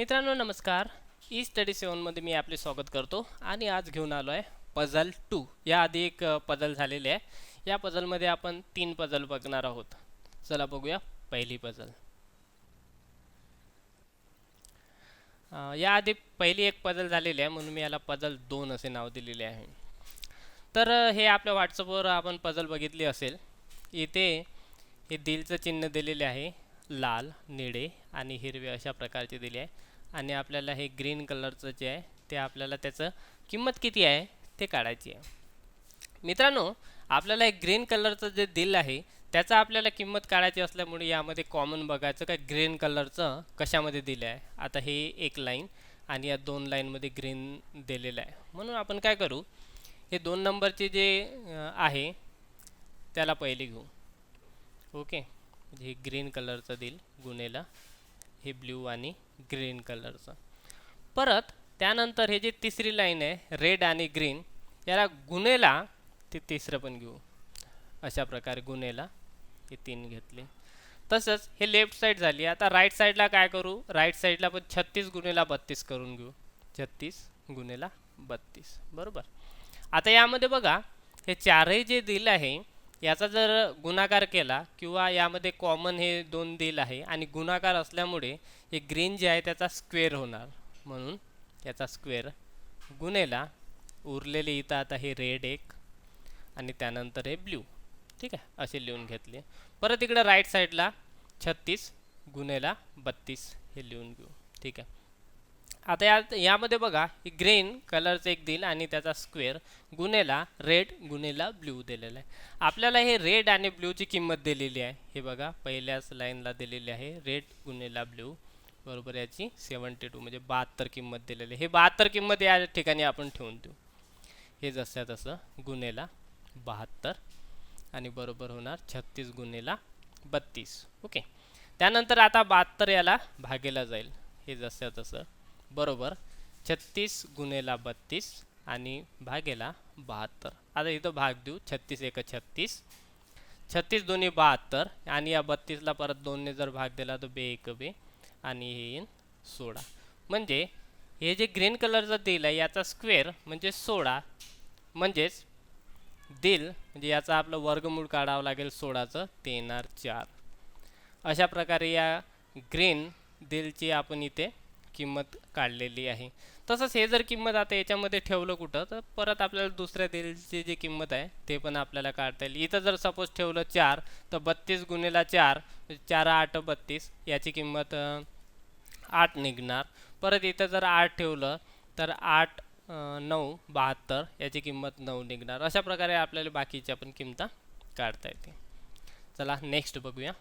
मित्रांनो नमस्कार. E study सेवनमध्ये मी आपले स्वागत करतो आणि आज घेऊन आलो आहे पझल टू याआधी एक पझल झालेले आहे. या पझलमध्ये आपण तीन पझल बघणार आहोत. चला बघूया पहिली पझल याआधी पहिली एक पझल झालेली आहे म्हणून मी याला पझल दोन असे नाव दिलेले आहे. तर हे आपल्या व्हॉट्सअपवर आपण पझल बघितली असेल. इथे हे दिलचं चिन्ह दिलेले आहे. लाल निळे आणि हिरवे अशा प्रकारचे दिले आहे. आणि आपल्याला हे ग्रीन कलरचं जे आहे ते आपल्याला त्याचं किंमत किती आहे ते काढायची आहे. मित्रांनो आपल्याला हे ग्रीन कलरचं जे दिल आहे त्याचा आपल्याला किंमत काढायची असल्यामुळे यामध्ये कॉमन बघायचं का ग्रीन कलरचं कशामध्ये दिलं आहे? आता हे एक लाईन आणि या दोन लाईनमध्ये ग्रीन दिलेलं आहे. म्हणून आपण काय करू हे दोन नंबरचे जे आहे त्याला पहिले घेऊ. ओके? म्हणजे हे ग्रीन कलरचं देईल गुन्हेला. हे ब्ल्यू आणि ग्रीन कलरचं. परत त्यानंतर हे जे तिसरी लाईन आहे रेड आणि ग्रीन याला गुन्हेला ते तिसरं पण घेऊ. अशा प्रकारे गुन्हेला हे तीन घेतले. तसंच हे लेफ्ट साईड झाली. आता राईट साईडला काय करू? राईट साईडला पण छत्तीस गुन्हेला बत्तीस करून घेऊ. छत्तीस गुन्हेला बत्तीस. बरोबर? आता यामध्ये बघा हे चारही जे दिल आहे याचा जर गुणाकार केला किंवा यामध्ये कॉमन हे दोन दिल आहे आणि गुणाकार असल्यामुळे हे ग्रीन जे आहे त्याचा स्क्वेअर होणार. म्हणून याचा स्क्वेअर गुन्हेला उरलेले इथं आता हे रेड एक आणि त्यानंतर हे ब्ल्यू ठीक आहे? असे लिहून घेतले. परत इकडं राईट साईडला छत्तीस गुन्हेला बत्तीस हे लिहून घेऊ. ठीक आहे? आता या यामध्ये बघा ग्रीन कलरचं एक दिल आणि त्याचा स्क्वेअर गुन्हेला रेड गुन्हेला ब्ल्यू दिलेला आहे. आपल्याला हे रेड आणि ब्ल्यूची किंमत दिलेली आहे. हे बघा पहिल्याच लाईनला दिलेली आहे रेड गुन्हेला ब्ल्यू बरोबर याची सेवन्टी टू म्हणजे बहात्तर किंमत दिलेली आहे. हे बहात्तर किंमत या ठिकाणी आपण ठेवून देऊ. हे जसं तसं गुन्हेला बहात्तर आणि बरोबर होणार छत्तीस गुन्हेला बत्तीस. ओके. त्यानंतर आता बहात्तर याला भागेला जाईल. हे जसं तसं बरोबर. छत्तीस गुन्हेला बत्तीस आणि भागेला बहात्तर. आता इथं भाग देऊ. छत्तीस एक छत्तीस. छत्तीस दोन्ही बहात्तर आणि या बत्तीसला परत दोनने जर भाग दिला तर बे एक बे आणि हे येईन सोळा. म्हणजे हे जे ग्रीन कलरचं दिल आहे याचा स्क्वेअर म्हणजे सोळा. म्हणजेच दिल म्हणजे याचा आपलं वर्गमूळ काढावं लागेल सोळाचं ते येणार चार. अशा प्रकारे या ग्रीन दिलची आपण इथे किंमत काढलेली आहे. तसंच हे जर किंमत आता याच्यामध्ये ठेवलं कुठं तर परत आपल्याला दुसऱ्या दिलची जी किंमत आहे ते पण आपल्याला काढता येईल. इथं जर सपोज ठेवलं चार तर बत्तीस गुन्हेला चार चार आठ बत्तीस याची किंमत आठ निघणार. परत इथं जर आठ ठेवलं तर आठ नऊ बहात्तर याची किंमत नऊ निघणार. अशा प्रकारे आपल्याला बाकीच्या पण किंमता काढता येते चला नेक्स्ट बघूया.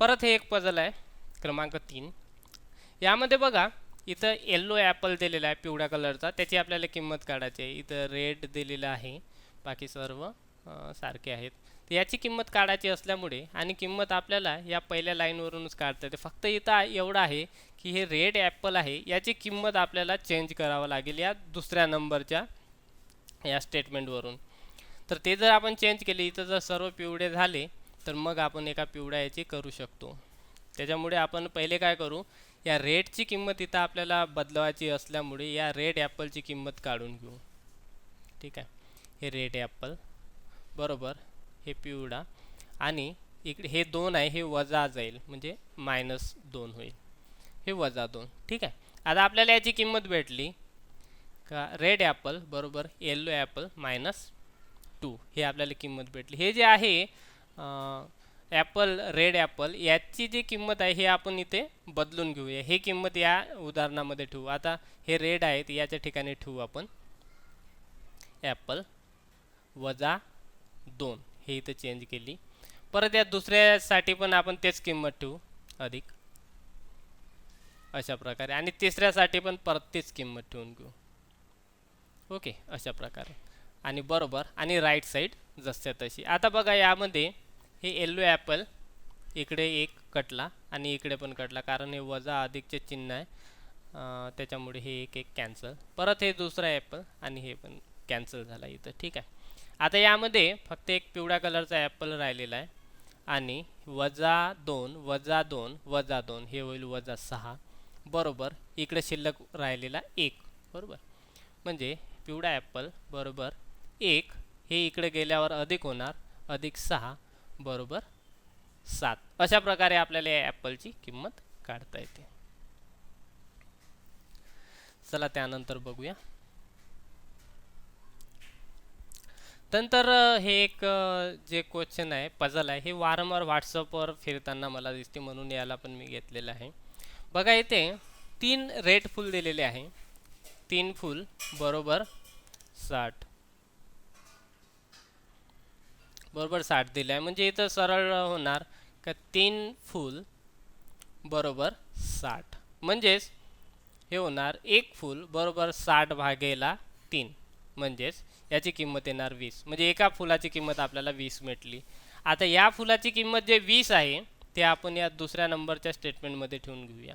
परत हे एक पझल आहे. क्रमांक तीन. यामध्ये बघा इथं येल्लो ॲपल दिलेला आहे पिवळ्या कलरचा त्याची आपल्याला किंमत काढायची आहे. इथं रेड दिलेलं आहे. बाकी सर्व सारखे आहेत. तर याची किंमत काढायची असल्यामुळे आणि किंमत आपल्याला या पहिल्या लाईनवरूनच काढता येते. फक्त इथं एवढं आहे की हे रेड ॲपल आहे याची किंमत आपल्याला चेंज करावं लागेल या दुसऱ्या नंबरच्या या स्टेटमेंटवरून तर ते जर आपण चेंज केले इथं जर सर्व पिवळे झाले तर मग आपण एका पिवळ्या याची करू शकतो. त्याच्यामुळे आपण पहिले काय करू या रेडची किंमत इथं आपल्याला बदलवायची असल्यामुळे या रेड ॲपलची किंमत काढून घेऊ. ठीक आहे? हे रेड ॲपल. बरोबर. हे पिवळा. आणि इकडे हे दोन आहे हे वजा जाईल. म्हणजे मायनस दोन होईल. हे वजा दोन. ठीक आहे? आता आपल्याला याची किंमत भेटली. का? Red apple. बरोबर. Yellow apple minus two. हे आपल्याला किंमत भेटली. हे जे आहे ॲपल रेड ॲपल याची जी किंमत आहे हे आपण इथे बदलून घेऊया. हे किंमत या उदाहरणामध्ये ठेवू. आता हे रेड आहेत याच्या ठिकाणी ठेवू आपण. ॲपल वजा दोन. हे इथं चेंज केली. परत या दुसऱ्यासाठी पण आपण तेच किंमत ठेवू अधिक. अशा प्रकारे. आणि तिसऱ्यासाठी पण परत तीच किंमत ठेवून घेऊ. ओके अशा प्रकारे. आणि बरोबर. आणि राईट साईड जसच्या तशी. आता बघा यामध्ये हे येल्लो ॲपल इकडे एक कटला आणि इकडे पण कटला कारण हे वजा अधिकचे चिन्ह आहे. त्याच्यामुळे हे एक एक कॅन्सल परत हे दुसरं ॲपल आणि हे पण कॅन्सल झाला इथं. ठीक आहे. आता यामध्ये फक्त एक पिवळ्या कलरचा ॲपल राहिलेला आहे आणि वजा दोन वजा दोन वजा दोन हे होईल वजा सहा. बरोबर. इकडे शिल्लक राहिलेला एक. बरोबर. म्हणजे पिवळा ॲपल बरोबर एक. हे इकडे गेल्यावर अधिक होणार अधिक सहा. बरोबर? सात. अशा प्रकारे आपल्याला या ॲपलची किंमत काढता येते. चला त्यानंतर बघूया. नंतर हे एक जे क्वेश्चन आहे पझल आहे हे वारंवार व्हॉट्सअपवर फिरताना मला दिसते म्हणून याला पण मी घेतलेलं आहे. बघा इथे तीन रेड फुल दिलेले आहे. तीन फुल बरोबर साठ. बरोबर साठ दिलं आहे म्हणजे इथं सरळ होणार का तीन फूल बरोबर साठ. म्हणजेच हे होणार एक फूल बरोबर साठ भागेला तीन. म्हणजेच याची किंमत येणार वीस. म्हणजे एका फुलाची किंमत आपल्याला वीस भेटली आता या फुलाची किंमत जे वीस आहे ते आपण या दुसऱ्या नंबरच्या स्टेटमेंटमध्ये ठेवून घेऊया.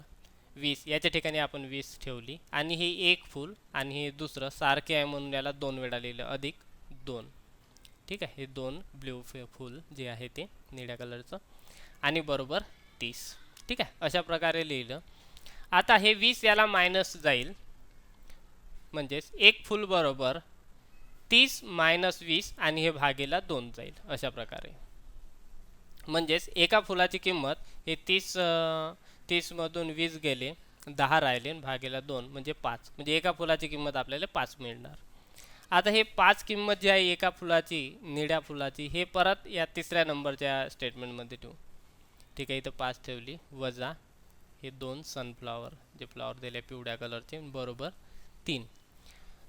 वीस. याच्या ठिकाणी आपण वीस ठेवली. आणि हे एक फूल आणि हे दुसरं सारखे आहे म्हणून याला दोन वेळा लिहिलं. अधिक दोन. ठीक आहे हे दोन ब्ल्यू फुल जे आहे ते निळ्या कलरचं. आणि बरोबर तीस. ठीक आहे अशा प्रकारे लिहिलं. आता हे वीस याला मायनस जाईल. म्हणजेच एक फुल बरोबर तीस मायनस वीस आणि हे भागेला दोन जाईल अशा प्रकारे. म्हणजेच एका फुलाची किंमत हे तीस तीसमधून वीस गेले दहा राहिले भागेला दोन म्हणजे पाच. म्हणजे एका फुलाची किंमत आपल्याला पाच मिळणार. आता हे पाच किंमत जी आहे एका फुलाची निळ्या फुलाची हे परत या तिसऱ्या नंबरच्या स्टेटमेंटमध्ये ठेवू. ठीक आहे इथं पाच ठेवली. वजा हे दोन सनफ्लावर जे फ्लॉवर दिले पिवळ्या कलरचे बरोबर तीन.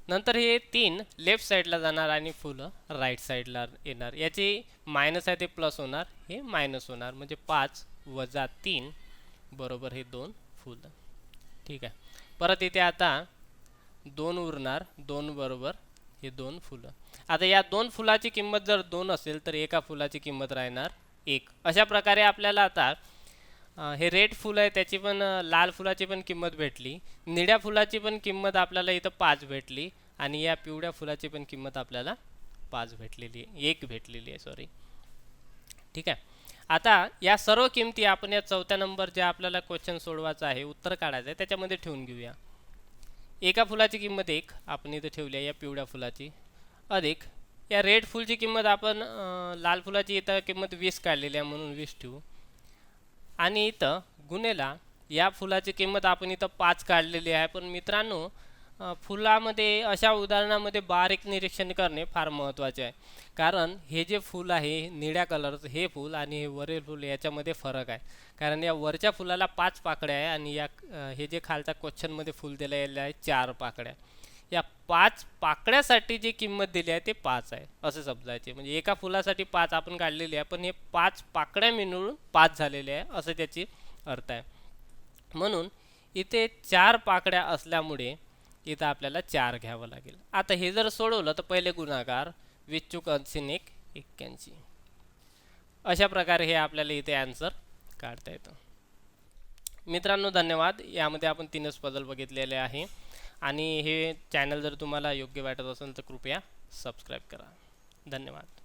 नंतर हे तीन लेफ्ट साईडला जाणार आणि फुलं राईट साईडला येणार. याची मायनस आहे ते प्लस होणार. हे मायनस होणार. म्हणजे पाच वजा तीन बरोबर हे दोन फुलं. ठीक आहे. परत इथे आता दोन उरणार. दोन बरोबर हे दोन फुलं. आता या दोन फुलाची किंमत जर दोन असेल तर एका फुलाची किंमत राहणार एक. अशा प्रकारे आपल्याला आता हे रेड फुल आहे त्याची पण लाल फुलाची पण किंमत भेटली. निळ्या फुलाची पण किंमत आपल्याला इथं पाच भेटली आणि या पिवळ्या फुलाची पण किंमत आपल्याला पाच भेटलेली आहे. एक भेटलेली आहे सॉरी ठीक आहे. आता या सर्व किमती आपण या चौथ्या नंबर जे आपल्याला क्वेश्चन सोडवायचं आहे उत्तर काढायचं आहे त्याच्यामध्ये ठेवून घेऊया. एका फुलाची किंमत एक आपण इथं ठेवली आहे या पिवळ्या फुलाची. अधिक या रेड फुलची किंमत आपण लाल फुलाची इथं किंमत वीस काढलेली आहे म्हणून वीस ठेवू. आणि इथं गुन्हेला या फुलाची किंमत आपण इथं पाच काढलेली आहे. पण मित्रांनो फुलामध्ये अशा उदाहरणामध्ये बारीक निरीक्षण करणे फार महत्त्वाचे आहे. कारण हे जे फूल आहे निळ्या कलरचं हे फूल आणि हे वरील फूल याच्यामध्ये फरक आहे. कारण या वरच्या फुलाला पाच पाकड्या आहे आणि या हे जे खालच्या क्वेश्चनमध्ये फूल दिलं आहे चार पाकड्या या पाच पाकड्यासाठी जी किंमत दिली आहे ते पाच आहे असं समजायचे. म्हणजे एका फुलासाठी पाच आपण काढलेली आहे पण हे पाच पाकड्या मिळून पाच झालेले आहे असं त्याची अर्थ आहे. म्हणून इथे चार पाकड्या असल्यामुळे इथं आपल्याला चार घ्यावं लागेल. आता हे जर सोडवलं तर पहिले गुणाकार वीस चूक एक एक्क्याऐंशी. अशा प्रकारे हे आपल्याला इथे आन्सर काढता येतं. मित्रांनो धन्यवाद. यामध्ये आपण तीनच पझल बघितलेले आहे. आणि हे चॅनल जर तुम्हाला योग्य वाटत असेल तर कृपया सबस्क्राईब करा. धन्यवाद.